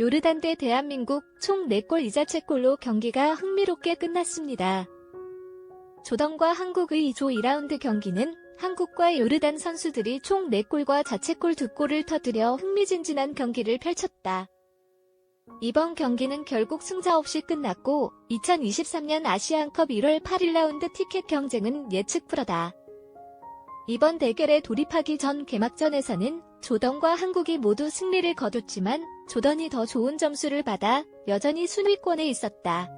요르단 대 대한민국 총 4골 이자체골로 경기가 흥미롭게 끝났습니다. 조던과 한국의 2조 2라운드 경기는 한국과 요르단 선수들이 총 4골과 자체골 2골을 터뜨려 흥미진진한 경기를 펼쳤다. 이번 경기는 결국 승자 없이 끝났고 2023년 아시안컵 1월 8일 라운드 티켓 경쟁은 예측 불허다. 이번 대결에 돌입하기 전 개막전에서는 조던과 한국이 모두 승리를 거뒀지만 조던이 더 좋은 점수를 받아 여전히 순위권에 있었다.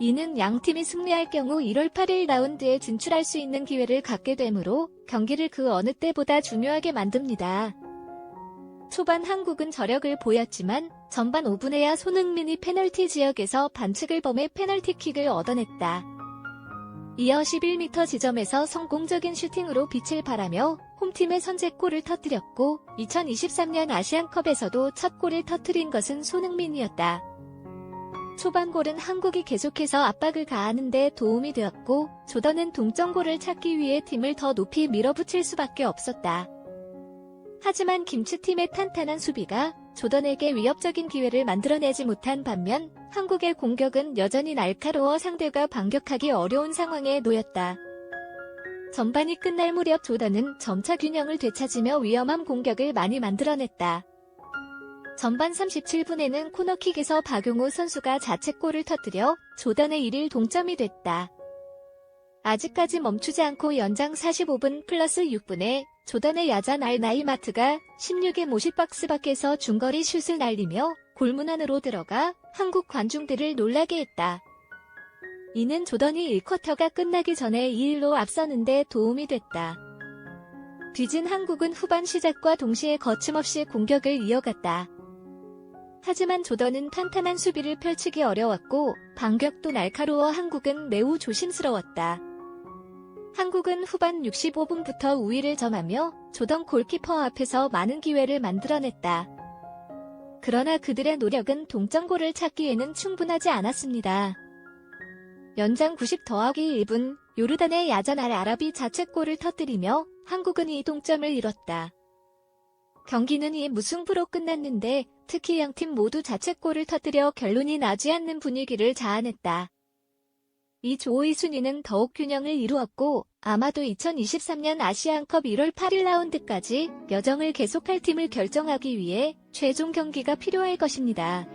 이는 양팀이 승리할 경우 1월 8일 라운드에 진출할 수 있는 기회를 갖게 되므로 경기를 그 어느 때보다 중요하게 만듭니다. 초반 한국은 저력을 보였지만 전반 5분에야 손흥민이 페널티 지역에서 반칙을 범해 페널티킥을 얻어냈다. 이어 11m 지점에서 성공적인 슈팅으로 빛을 발하며 홈팀의 선제골을 터뜨렸고 2023년 아시안컵에서도 첫 골을 터뜨린 것은 손흥민이었다. 초반 골은 한국이 계속해서 압박을 가하는 데 도움이 되었고 조던은 동점골을 찾기 위해 팀을 더 높이 밀어붙일 수밖에 없었다. 하지만 김치팀의 탄탄한 수비가 조던에게 위협적인 기회를 만들어내지 못한 반면 한국의 공격은 여전히 날카로워 상대가 반격하기 어려운 상황에 놓였다. 전반이 끝날 무렵 조던은 점차 균형을 되찾으며 위험한 공격을 많이 만들어냈다. 전반 37분에는 코너킥에서 박용호 선수가 자책골을 터뜨려 조던의 1일 동점이 됐다. 아직까지 멈추지 않고 연장 45분 플러스 6분에 조던의 야잔 알 나이마트가 16의 모식 박스 밖에서 중거리 슛을 날리며 골문 안으로 들어가 한국 관중들을 놀라게 했다. 이는 조던이 1쿼터가 끝나기 전에 2일로 앞서는데 도움이 됐다. 뒤진 한국은 후반 시작과 동시에 거침없이 공격을 이어갔다. 하지만 조던은 탄탄한 수비를 펼치기 어려웠고 반격도 날카로워 한국은 매우 조심스러웠다. 한국은 후반 65분부터 우위를 점하며 조던 골키퍼 앞에서 많은 기회를 만들어냈다. 그러나 그들의 노력은 동점골을 찾기에는 충분하지 않았습니다. 연장 90 더하기 1분 요르단의 야잔 알 아랍이 자책골을 터뜨리며 한국은 이 동점을 이뤘다. 경기는 이 무승부로 끝났는데 특히 양팀 모두 자책골을 터뜨려 결론이 나지 않는 분위기를 자아냈다. 이 조의 순위는 더욱 균형을 이루었고 아마도 2023년 아시안컵 1월 8일 라운드까지 여정을 계속할 팀을 결정하기 위해 최종 경기가 필요할 것입니다.